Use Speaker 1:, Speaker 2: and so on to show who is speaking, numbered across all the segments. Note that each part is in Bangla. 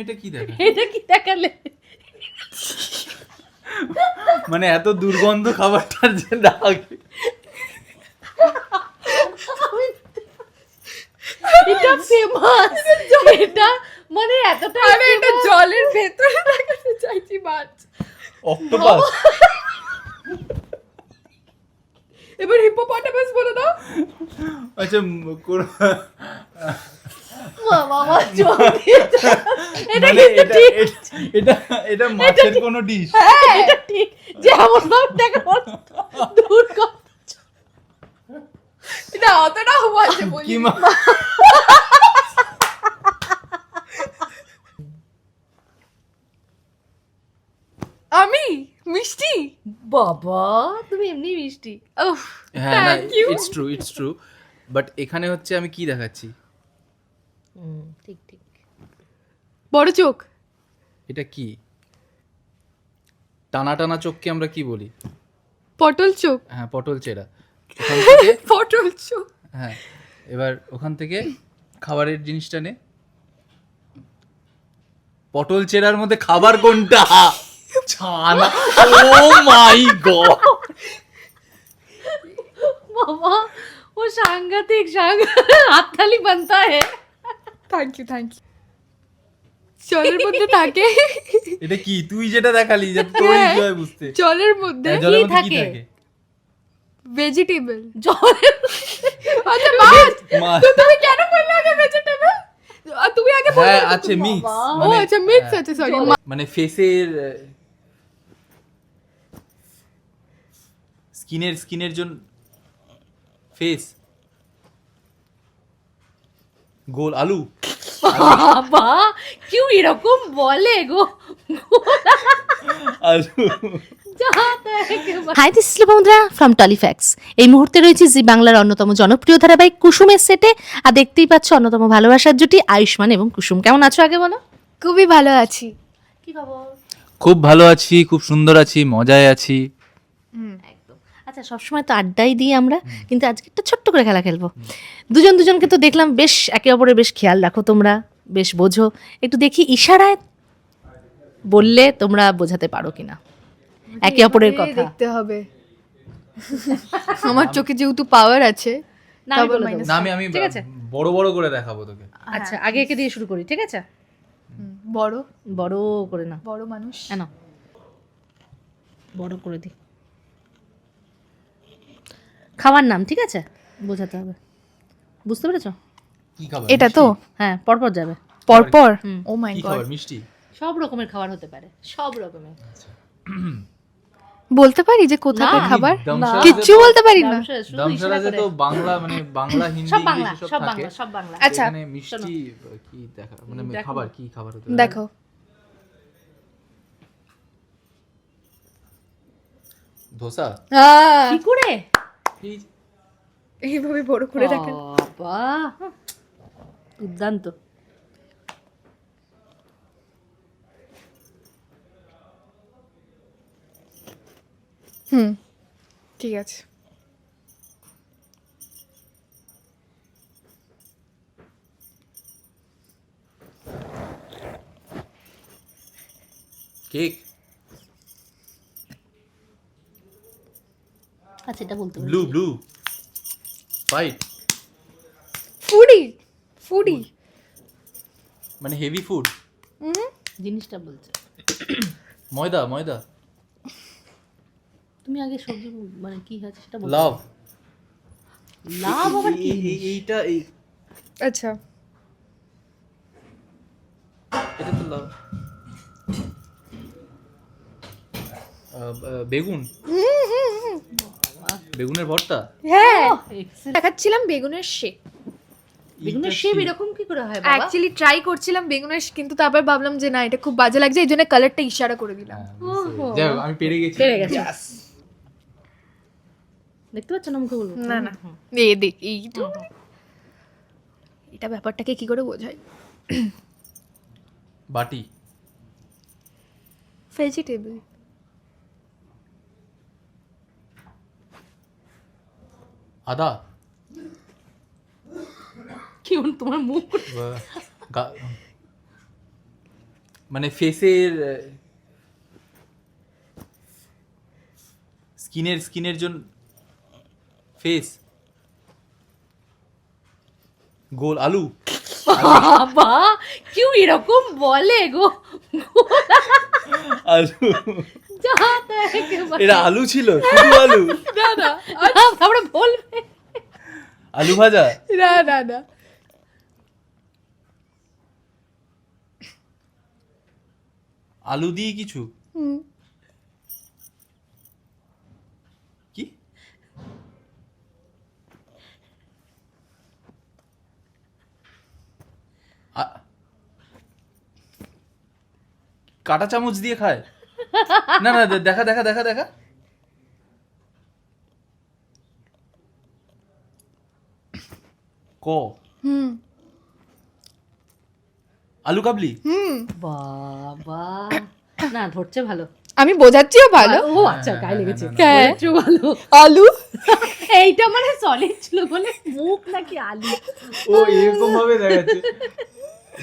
Speaker 1: এটা কি দেখা
Speaker 2: এটা কি দেখালে?
Speaker 1: মানে এত দুর্গন্ধ খাবারটার যে ডাক
Speaker 2: এটা ফেমাস এটা মানে এতটা
Speaker 3: আমি এটা জলের ভেতরে দেখাতে চাইছি মাছ।
Speaker 1: অক্টোপাস
Speaker 3: এবার হিপোপটামাস বলে দাও।
Speaker 1: আচ্ছা কোন-
Speaker 2: বাবা এটা কিন্তু ঠিক।
Speaker 1: এটা- এটা এটা মাছের কোনো ডিশ
Speaker 2: হ্যাঁ, এটা ঠিক। যেমন ভাবে দেখা দূর কর
Speaker 3: এটা অতটা বলি আমি? মিষ্টি?
Speaker 2: বাবা তুমি এমনি মিষ্টি।
Speaker 1: হ্যাঁ it's true it's true but এখানে হচ্ছে আমি কি দেখাচ্ছি?
Speaker 2: হুম, ঠিক ঠিক।
Speaker 3: বড় চোখ।
Speaker 1: এটা কি? টানা টানা চোখকে আমরা কি বলি?
Speaker 3: পটল চোখ।
Speaker 1: হ্যাঁ পটল চেরা। ওখান থেকে
Speaker 3: পটল চোখ।
Speaker 1: হ্যাঁ এবার ওখান থেকে খাবারের জিনিসটা নে। পটল চেরার মধ্যে খাবার কোনটা? ছানা। ও মাই গড
Speaker 2: বাবা ও সাংঘাতিক সাংঘাতিক হাততালি বানতা है
Speaker 3: থ্যাংক ইউ থ্যাংক ইউ জলের মধ্যে থাকে।
Speaker 1: এটা কি? তুই যেটা দেখালি যে তোর
Speaker 3: হ্যাঁ।
Speaker 1: বুঝতে।
Speaker 3: জলের মধ্যে
Speaker 1: হ্যাঁ,
Speaker 2: কি থাকে?
Speaker 3: ভেজিটেবল
Speaker 2: জলের
Speaker 3: আচ্ছা মাছ।
Speaker 1: মাছ।
Speaker 3: তুমি কেন বললে আগে ভেজিটেবল তুমি আগে বললে
Speaker 1: হ্যাঁ
Speaker 3: না
Speaker 1: মিক্স
Speaker 3: ও আচ্ছা মিক্স আছে সরি
Speaker 1: মানে ফেসের স্কিনের স্কিনের জন্য ফেস গোল আলু।
Speaker 2: বাবা কেউ এরকম বলে গো।
Speaker 1: আলু।
Speaker 4: হাই দিস বন্ধুরা ফ্রম টলিফ্যাক্স এই মুহূর্তে রয়েছে জি বাংলার অন্যতম জনপ্রিয় ধারাবাহিক কুসুমের সেটে আর দেখতেই পাচ্ছ অন্যতম ভালোবাসার জুটি আয়ুষ্মান এবং কুসুম। কেমন আছো আগে বলো?
Speaker 3: খুবই ভালো আছি।
Speaker 2: কি খবর?
Speaker 1: খুব ভালো আছি খুব সুন্দর আছি মজায় আছি।
Speaker 4: আচ্ছা সবসময় তো আড্ডাই দিই আমরা কিন্তু আজকে একটা ছোট্ট করে খেলা খেলব। দুজন দুজনকে তো দেখলাম বেশ একে অপরের বেশ খেয়াল রাখো তোমরা বেশ বোঝো। একটু দেখি ইশারায় বললে তোমরা বোঝাতে পারো কিনা। একে অপরের কথা।
Speaker 3: দেখতে হবে। আমার চোখে যেহেতু পাওয়ার আছে
Speaker 2: না আমি
Speaker 1: আমি
Speaker 2: ঠিক আছে।
Speaker 1: বড় বড় করে দেখাবো তোকে।
Speaker 2: আচ্ছা আগে একে দিয়ে শুরু করি ঠিক আছে?
Speaker 3: বড়।
Speaker 2: বড় করে না
Speaker 3: বড় মানুষ।
Speaker 2: কেন বড় করে দিই
Speaker 4: খাওয়ার নাম ঠিক আছে? বোঝাতে হবে। বুঝতে পেরেছ?
Speaker 1: কি খাবার?
Speaker 3: এটা তো?
Speaker 4: হ্যাঁ পরপর যাবে।
Speaker 3: পরপর? ও মাই গড
Speaker 1: খাবার? মিষ্টি?
Speaker 2: সব রকমের খাবার হতে পারে সব রকমের।
Speaker 3: বলতে পারি যে কোথাকার
Speaker 2: না।
Speaker 3: খাবার? কিচ্ছু বলতে পারি না।
Speaker 1: দমসারাজে তো বাংলা মানে বাংলা হিন্দি
Speaker 2: সব বাংলা সব বাংলা সব বাংলা।
Speaker 3: আচ্ছা।
Speaker 1: এখানে মিষ্টি কি দেখা মানে। খাবার কি খাবার হতে পারে?
Speaker 3: দেখো।
Speaker 1: ধোসা?
Speaker 2: কি করে?
Speaker 1: এই
Speaker 3: এইভাবে বড় করে দেখেন
Speaker 2: বাবা। দুর্দান্ত।
Speaker 3: হুম ঠিক আছে।
Speaker 1: কেক।
Speaker 4: আচ্ছা এটা বলতে
Speaker 1: blue blue white
Speaker 3: foodie foodie
Speaker 1: মানে হেভি ফুড
Speaker 2: জিনিসটা বলছে।
Speaker 1: ময়দা ময়দা.
Speaker 2: তুমি আগে সবজি মানে কি আছে সেটা বলো।
Speaker 1: লাভ
Speaker 2: লাভ আবার কি?
Speaker 1: এইটা এই।
Speaker 3: আচ্ছা।
Speaker 1: এটা তো লাভ বেগুন। বেগুনের ভর্তা?
Speaker 3: হ্যাঁ। দেখাচ্ছিলাম বেগুনের শেক
Speaker 2: বেগুনের শেপ এরকম কি করে হয় বাবা?
Speaker 3: অ্যাকচুয়ালি ট্রাই করছিলাম বেগুনের কিন্তু তারপর ভাবলাম যে না এটা খুব বাজে লাগছে এই জন্য কালারটা ইশারা করে দিলাম।
Speaker 2: ওহো।
Speaker 1: যাই আমি পেরে গেছি।
Speaker 2: পেরে গেছে। দেখতে পাচ্ছ না মুখে বলব?
Speaker 3: না না। এ দেখ এই তো। এটা ব্যাপারটাকে কি করে বোঝায়?
Speaker 1: বাটি।
Speaker 3: ভেজিটেবল
Speaker 1: আদা।
Speaker 2: কি তোমার মুখ?
Speaker 1: মানে ফেসের স্কিনের স্কিনের জন্য ফেস গোল আলু।
Speaker 2: বাবা কেউ এরকম বলে গো।
Speaker 1: আলু। এটা আলু ছিল শুধু আলু।
Speaker 3: না না
Speaker 2: বলবে।
Speaker 1: আলু ভাজা?
Speaker 3: না না না।
Speaker 1: আলু দিয়ে কিছু? কি? আ- কাঁটা চামচ দিয়ে খায়? না না দেখা দেখা দেখা দেখা। ক?
Speaker 3: হুম।
Speaker 1: আলু কাবলি?
Speaker 3: হুম।
Speaker 2: বাবা। না ধরছে ভালো।
Speaker 3: আমি বোঝাচ্ছিও ভালো।
Speaker 2: ও আচ্ছা গায়ে লেগেছে।
Speaker 3: হ্যাঁ।
Speaker 2: ধরছে ভালো।
Speaker 3: আলু?
Speaker 2: এইটা মানে সলিড ছিল বলে মুখ নাকি আলু?
Speaker 1: ও এরকম ভাবে দেখাচ্ছে।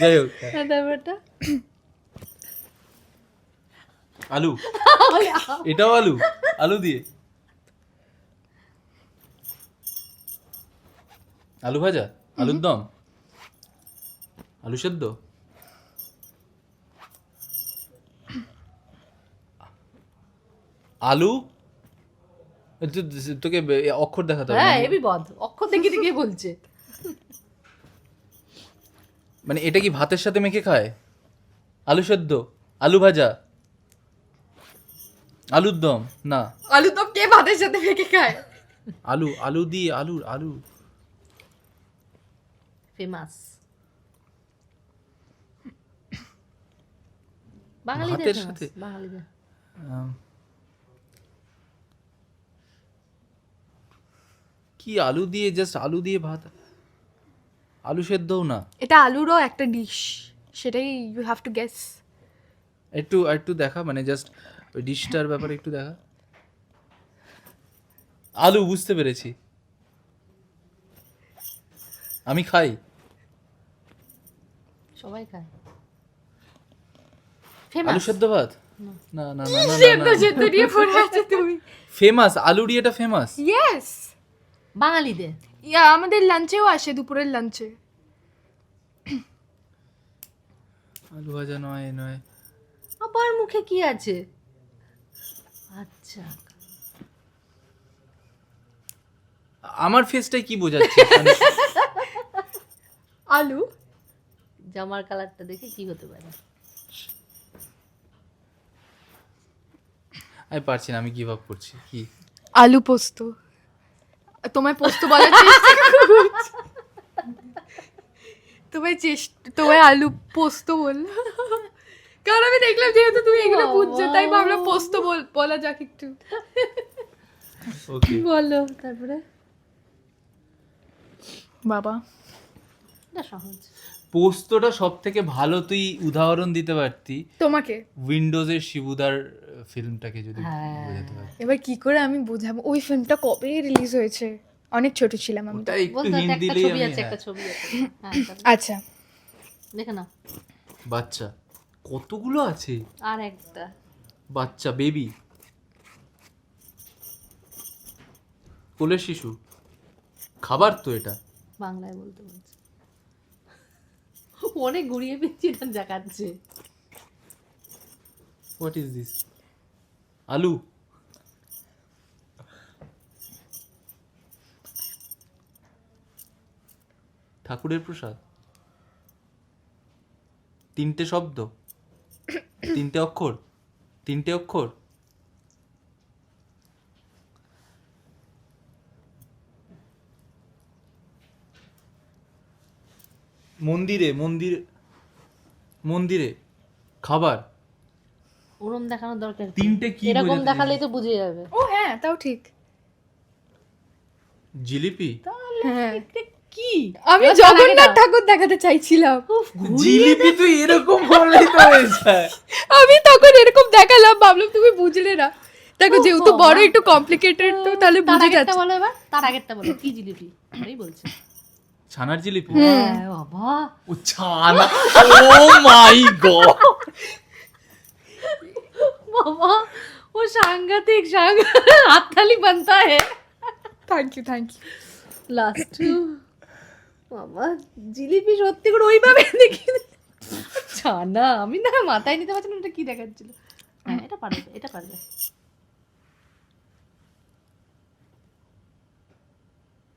Speaker 1: যাই হোক।
Speaker 2: হ্যাঁ, তারপরটা
Speaker 1: আলু। এটাও আলু আলু দিয়ে। আলু ভাজা আলুর দম। আলু সেদ্ধ। আলু? তোকে অক্ষর দেখাতে হবে।
Speaker 2: হ্যাঁ এবি বদ অক্ষর দেখে দেখে বলছে।
Speaker 1: মানে এটা কি ভাতের সাথে মেখে খায়? আলু সেদ্ধ আলু ভাজা। আলুর দম না।
Speaker 3: আলু তো কে ভাতের সাথে মেখে খায়?
Speaker 1: আলু আলু দিয়ে আলু আলু।
Speaker 2: ফেমাস বাঙালিদের
Speaker 1: ভাতের সাথে?
Speaker 2: বাঙালিদের।
Speaker 1: কি আলু দিয়ে জাস্ট আলু দিয়ে ভাত? আলু সেদ্ধও না।
Speaker 3: এটা আলুরও একটা ডিশ সেটাই ইউ হ্যাভ টু গেস
Speaker 1: একটু একটু দেখা মানে জাস্ট ওই ডিশটার ব্যাপারে একটু দেখা। আলু বুঝতে পেরেছি। আমি খাই।
Speaker 2: সবাই খায়।
Speaker 1: আলু সেদ্ধ ভাত? না। না না না
Speaker 3: সেদ্ধ সেদ্ধ নিয়ে পড়ে আছে তুমি।
Speaker 1: ফেমাস আলু এটা ফেমাস
Speaker 3: ইয়েস
Speaker 2: বাঙালিদের।
Speaker 3: ইয়া আমাদের লাঞ্চেও আসে দুপুরের লাঞ্চে।
Speaker 1: আলু ভাজা নয় নয়।
Speaker 2: আবার মুখে কি আছে? আচ্ছা।
Speaker 1: আমার ফেসটাই কি বোঝাচ্ছে? মানে
Speaker 3: আলু।
Speaker 2: জামার কালারটা দেখে কি হতে পারে?
Speaker 1: আমি পারছি না আমি গিভ আপ করছি। কি?
Speaker 3: আলু পোস্ত। তোমায় পোস্ত বলার চেষ্টা করছি। তোমায় চেষ্টা তোমায় আলু পোস্ত বল কারণ আমি দেখলাম যেহেতু তুমি এগুলো বুঝছ তাই ভাবলাম পোস্ত বল বলা যাক একটু।
Speaker 2: বলো তারপরে?
Speaker 3: বাবা।
Speaker 2: না সহজ।
Speaker 1: পোস্তটা সব থেকে ভালো তুই উদাহরণ দিতে পারতি
Speaker 3: তোমাকে।
Speaker 1: উইন্ডোজের শিবুদার ফিল্মটাকে যদি
Speaker 2: হ্যাঁ।
Speaker 1: বোঝাতে পারতি
Speaker 3: এবার কি করে আমি বোঝাবো? ওই ফিল্মটা কবে রিলিজ হয়েছে? অনেক ছোট ছিলাম আমি।
Speaker 1: ওটা একটু হিন্ট দিলেই
Speaker 2: ছবি আছে একটা
Speaker 1: হ্যাঁ।
Speaker 2: ছবি আছে। হ্যাঁ
Speaker 3: আচ্ছা।
Speaker 2: দেখে নাও।
Speaker 1: বাচ্চা। কতগুলো আছে?
Speaker 2: আর একটা।
Speaker 1: বাচ্চা বেবি কোলের শিশু। খাবার তো এটা।
Speaker 2: বাংলায় বলতে বলছে। অনেক ঘুরিয়ে পেয়েছি না দেখাচ্ছে।
Speaker 1: হোয়াট ইজ দিস আলু। ঠাকুরের প্রসাদ। তিনটে শব্দ। তিনটে অক্ষর? তিনটে অক্ষর? মন্দিরে মন্দির মন্দিরে খাবার?
Speaker 2: ওরম দেখানোর দরকার
Speaker 1: তিনটে কি
Speaker 2: এরকম দেখালেই তো বুঝে যাবে।
Speaker 3: ও হ্যাঁ তাও ঠিক।
Speaker 1: জিলিপি?
Speaker 3: হ্যাঁ।
Speaker 2: কি?
Speaker 3: আমি জগন্নাথ ঠাকুর দেখাতে চাইছিলাম।
Speaker 1: জিলিপি তো এরকম বললেই তো হয়ে যায়
Speaker 3: আমি তখন এরকম দেখালাম ভাবলাম তুমি বুঝলে না। দেখো যেহেতু বড় একটু কমপ্লিকেটেড তো তাহলে
Speaker 2: তার
Speaker 3: বুঝে
Speaker 2: আগেরটা
Speaker 3: যাচ্ছে।
Speaker 2: বলো এবার তার আগেরটা বলো। কি জিলিপি? এই বলছে।
Speaker 1: ছানার জিলিপি?
Speaker 2: হ্যাঁ বাবা।
Speaker 1: ও ছানা ও মাই গড।
Speaker 2: বাবা ও সাংঘাতিক সাংঘাতিক হাততালি বানতা হে।
Speaker 3: Thank you thank you
Speaker 2: last বাবা জিলিপি সত্যি করে ওইভাবে দেখি ছানা আমি না মাথায় নিতে পারছি না এটা কি দেখাচ্ছিল। হ্যাঁ এটা পারবে এটা পারবে।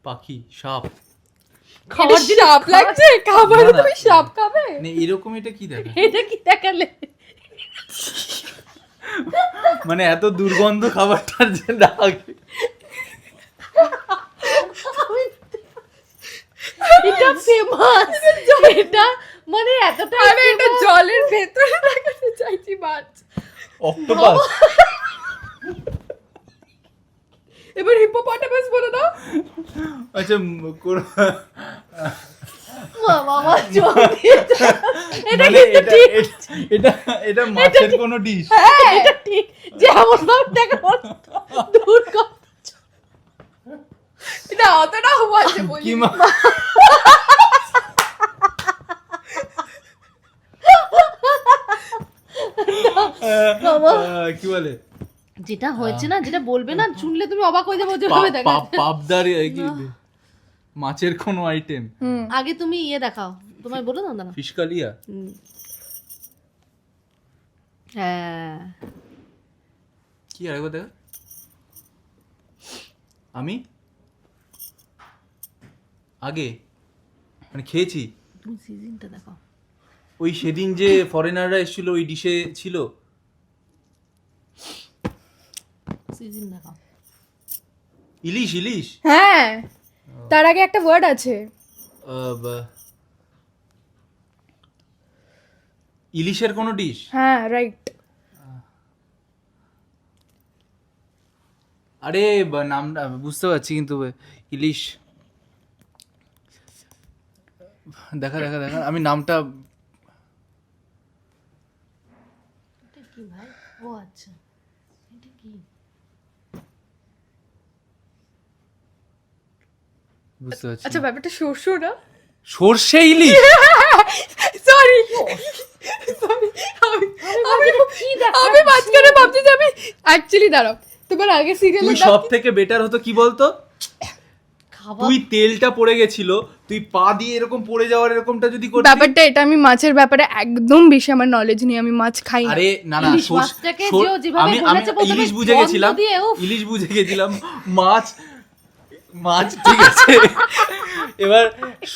Speaker 1: পাখি সাপ।
Speaker 3: খাবার সাপ লাগছে খাবার
Speaker 1: না, না।
Speaker 3: তুমি সাপ খাবে?
Speaker 1: মানে এরকম এটা কি দেখা
Speaker 2: এটা কি দেখালে?
Speaker 1: মানে এত দুর্গন্ধ খাবারটার যে ডাক
Speaker 2: এটা ফেমাস এটা মানে এতটা
Speaker 3: আমি এটা জলের ভেতরে দেখাতে চাইছি মাছ।
Speaker 1: অক্টোপাস
Speaker 3: এবার হিপোপটামাস বলে দাও।
Speaker 1: আচ্ছা কোন-
Speaker 2: যা- এটা
Speaker 1: মানে
Speaker 2: কিন্তু
Speaker 1: এটা
Speaker 2: ঠিক।
Speaker 1: এটা- এটা মাছের কোনো ডিশ
Speaker 2: এটা ঠিক। যেমন ভাবে দেখা দূর কর।
Speaker 3: এটা অতটা মাছে বলি
Speaker 1: কি মা
Speaker 2: বাবা।
Speaker 1: কি বলে
Speaker 2: যেটা হয়েছে না যেটা বলবে না শুনলে তুমি অবাক হয়ে যাবে যেভাবে দেখা
Speaker 1: পাবদার কি মাছের কোনো আইটেম
Speaker 2: আগে তুমি ইয়ে দেখাও। তোমায় বলে দাও না
Speaker 1: ফিশ কালিয়া
Speaker 2: হ্যাঁ।
Speaker 1: কি আরেকবার দেখা। আমি? আগে? মানে খেয়েছি।
Speaker 2: তুমি সিজনটা দেখাও।
Speaker 1: ওই সেদিন যে ফরেনাররা এসেছিল ওই ডিশে ছিল?
Speaker 2: সিজন দেখাও।
Speaker 1: ইলিশ ইলিশ?
Speaker 3: হ্যাঁ। তার আগে একটা ওয়ার্ড আছে।
Speaker 1: ইলিশের কোনো ডিশ
Speaker 3: হ্যাঁ রাইট
Speaker 1: আরে নামটা বুঝতে পারছি কিন্তু ইলিশ। দেখা দেখা দেখা। আমি নামটা
Speaker 2: এটা কি ভাই? ও আচ্ছা। এটা কি?
Speaker 1: বুঝতে পারছি
Speaker 3: আচ্ছা ব্যাপারটা শস্য না?
Speaker 1: সর্ষে ইলিশ?
Speaker 3: সরি আমি মাঝখানে ভাবছি যে আমি অ্যাকচুয়ালি দাঁড়াও। তোমার আগে
Speaker 1: তুই
Speaker 3: সিরিয়ালের
Speaker 1: সব থেকে বেটার হতো কি বলতো? তুই তেলটা পড়ে গেছিল তুই পা দিয়ে এরকম পড়ে যাওয়ার এরকমটা যদি করতি?
Speaker 3: ব্যাপারটা এটা আমি মাছের ব্যাপারে একদম বেশি আমার নলেজ নেই আমি মাছ খাই
Speaker 1: আরে না না আমি আমি ইলিশ বুঝে গেছিলাম ইলিশ বুঝে গেছিলাম মাছ মাছ ঠিক আছে। এবার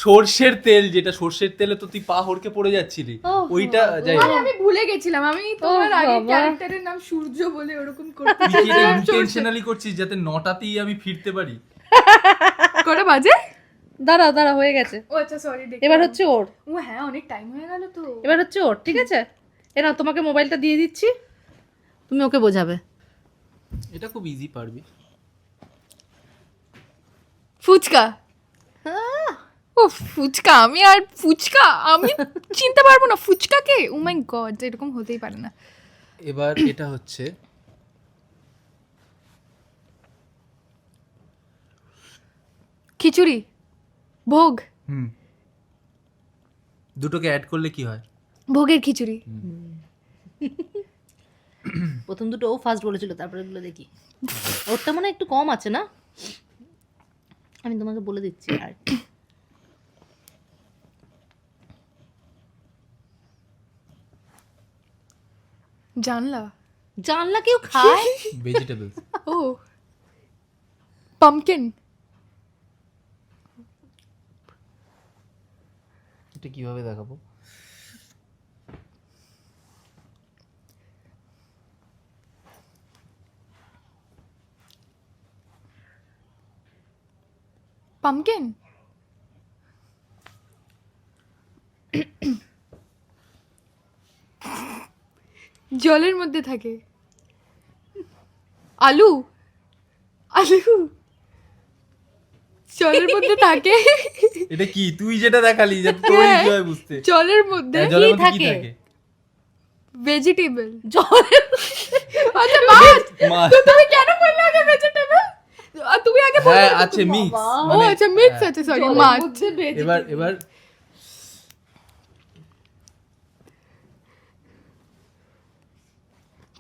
Speaker 1: সর্ষের তেল যেটা সর্ষের তেলে তো তুই পা হড়কে পড়ে যাচ্ছিলি ওইটা যাই
Speaker 3: আমি ভুলে গেছিলাম আমি তোমার আগে ক্যারেক্টারের নাম সূর্য বলে ওরকম করতে
Speaker 1: ইন্টেনশনালি করছিস যাতে নটাতেই আমি ফিরতে পারি?
Speaker 3: করে বাজে?
Speaker 2: দাঁড়া দাঁড়াও হয়ে গেছে।
Speaker 3: ও আচ্ছা সরি
Speaker 2: এবার হচ্ছে ওর।
Speaker 3: ও হ্যাঁ অনেক টাইম হয়ে গেল তো।
Speaker 2: এবার হচ্ছে ওর ঠিক আছে? এ নাও তোমাকে মোবাইলটা দিয়ে দিচ্ছি। তুমি ওকে বোঝাবে।
Speaker 1: এটা খুব ইজি পারবি।
Speaker 3: ফুচকা। ও ফুচকা আমি আর ফুচকা আমি চিনতে পারব না ফুচকাকে? ও মাই গড এরকম হতেই পারে না।
Speaker 1: এবার এটা হচ্ছে
Speaker 3: খিচুড়ি ভোগ।
Speaker 1: হুম। দুটোকে অ্যাড করলে কি হয়?
Speaker 3: ভোগের খিচুড়ি।
Speaker 2: প্রথম দুটো ও ফার্স্ট বলেছিল তারপরে এগুলো দেখি। ওরটা মনে একটু কম আছে না? আমি তোমাকে বলে দিচ্ছি আর
Speaker 3: জানলা।
Speaker 2: জানলা কেউ খায়?
Speaker 1: ভেজিটেবলস
Speaker 3: ও। পামকিন
Speaker 1: এটা কীভাবে দেখাবো?
Speaker 3: পামকিন জলের মধ্যে থাকে। আলু? আলু? জলের মধ্যে থাকে।
Speaker 1: এটা কি? তুই যেটা দেখালি যে তোর
Speaker 3: হ্যাঁ।
Speaker 1: কীভাবে বুঝতে।
Speaker 3: জলের মধ্যে
Speaker 1: হ্যাঁ,
Speaker 2: কি থাকে?
Speaker 3: ভেজিটেবল
Speaker 2: জলের
Speaker 3: আচ্ছা মাছ। তুমি কেন বললে আগে ভেজিটেবল তুমি আগে বললে
Speaker 1: হ্যাঁ
Speaker 3: না তো।
Speaker 1: আছে মিক্স
Speaker 3: ও আচ্ছা মিক্স আছে সরি মাছ।
Speaker 1: এবার এবার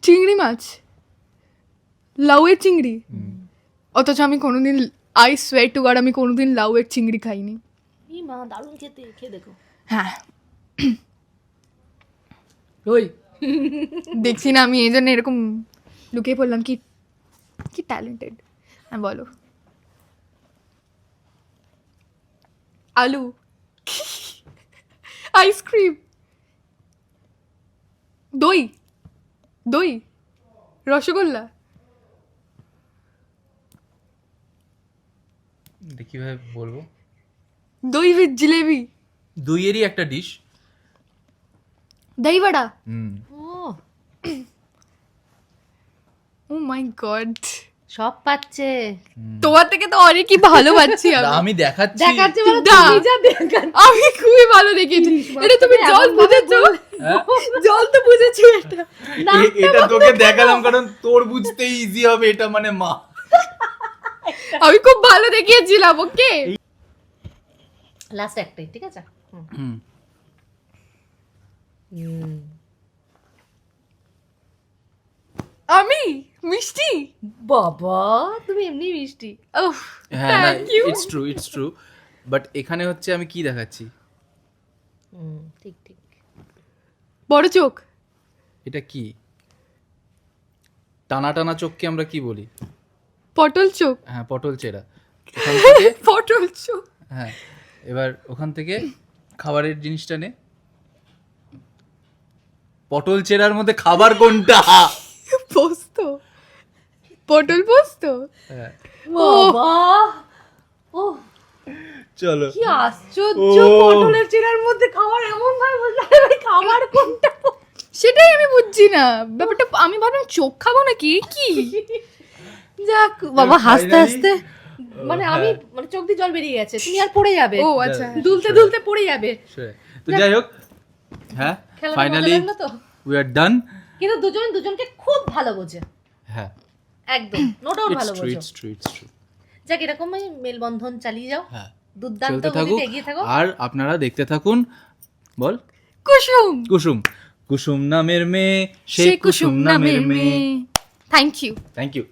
Speaker 3: চিংড়ি মাছ। লাউয়ের চিংড়ি। অথচ আমি কোনোদিন আই সোয়েট টু গড আমি কোনোদিন লাউয়ের চিংড়ি খাইনি।
Speaker 2: মা দারুণ খেতে খেয়ে দেখো।
Speaker 3: হ্যাঁ।
Speaker 1: ওই
Speaker 3: দেখছি না আমি এই জন্য এরকম লুকিয়ে পড়লাম কি কি ট্যালেন্টেড হ্যাঁ বলো। আলু। আইসক্রিম দই। দই। রসগোল্লা।
Speaker 1: কীভাবে বলব।
Speaker 3: দই উইথ জিলেবি
Speaker 1: দুইয়েরই একটা ডিশ
Speaker 3: দই বড়া
Speaker 1: হুম
Speaker 2: ও
Speaker 3: ও মাই গড
Speaker 2: সব পাচ্ছে।
Speaker 3: তোমার থেকে তো অনেকই ভালো পাচ্ছি আমি।
Speaker 1: দেখাচ্ছি।
Speaker 2: দেখাচ্ছে
Speaker 3: না।
Speaker 2: তুমি যা দেখাচ্ছ।
Speaker 3: আমি খুবই ভালো দেখিয়েছি। এটা তুমি জল বুঝেছ? জল তো বুঝেছ এটা।
Speaker 1: এটা তোকে দেখালাম কারণ তোর বুঝতে ইজি হবে এটা মানে মা।
Speaker 3: আমি খুব ভালো দেখিয়েছিলাম ওকে
Speaker 2: লাস্ট একটাই ঠিক আছে? হুম।
Speaker 1: হুম।
Speaker 2: হুম।
Speaker 3: আমি? মিষ্টি?
Speaker 2: বাবা তুমি এমনি মিষ্টি।
Speaker 3: ওহ
Speaker 1: হ্যাঁ
Speaker 3: you.
Speaker 1: It's true it's true but এখানে হচ্ছে আমি কি দেখাচ্ছি?
Speaker 2: হুম, ঠিক ঠিক।
Speaker 3: বড় চোখ।
Speaker 1: এটা কি? টানা টানা চোখকে আমরা কি বলি?
Speaker 3: পটল চোখ।
Speaker 1: হ্যাঁ পটল চেরা।
Speaker 3: পটল চোখ।
Speaker 1: হ্যাঁ। এবার ওখান থেকে খাবারের জিনিসটা নে। পটল চেরার মধ্যে খাবার কোনটা?
Speaker 3: পোস্ত। পটল পোস্ত?
Speaker 1: হ্যাঁ,
Speaker 2: বাবা ও
Speaker 1: চলো।
Speaker 2: কি আশ্চর্য পটলের চেরার মধ্যে খাবার এমন ভাবে বললে খাবার কোনটা?
Speaker 3: সেটাই আমি বুঝছি না। ব্যাপারটা আমি ভাবলাম চোখ খাব নাকি? কি?
Speaker 2: যাক বাবা হাসতে হাসতে। মানে আমি মানে চোখ দিয়ে জল বেরিয়ে গেছে তুমি আর পড়ে যাবে।
Speaker 3: ও আচ্ছা।
Speaker 2: দুলতে দুলতে পড়ে যাবে।
Speaker 1: তো যাই হোক হ্যাঁ ফাইনালি উই আর ডান
Speaker 2: কিন্তু দুজন দুজনকে খুব ভালো বোঝে।
Speaker 1: হ্যাঁ।
Speaker 2: একদম নো ডাউট ভালো বোঝো।
Speaker 1: ইটস ট্রু ইটস ট্রু
Speaker 2: যাক এরকমই মেলবন্ধন চালিয়ে যাও।
Speaker 1: হ্যাঁ।
Speaker 2: দুর্দান্ত এগিয়ে থাকো।
Speaker 1: আর আপনারা দেখতে থাকুন বল।
Speaker 3: কুসুম।
Speaker 1: কুসুম। কুসুম নামের মেয়ে
Speaker 3: সে কুসুম নামের মেয়ে। Thank you
Speaker 1: thank you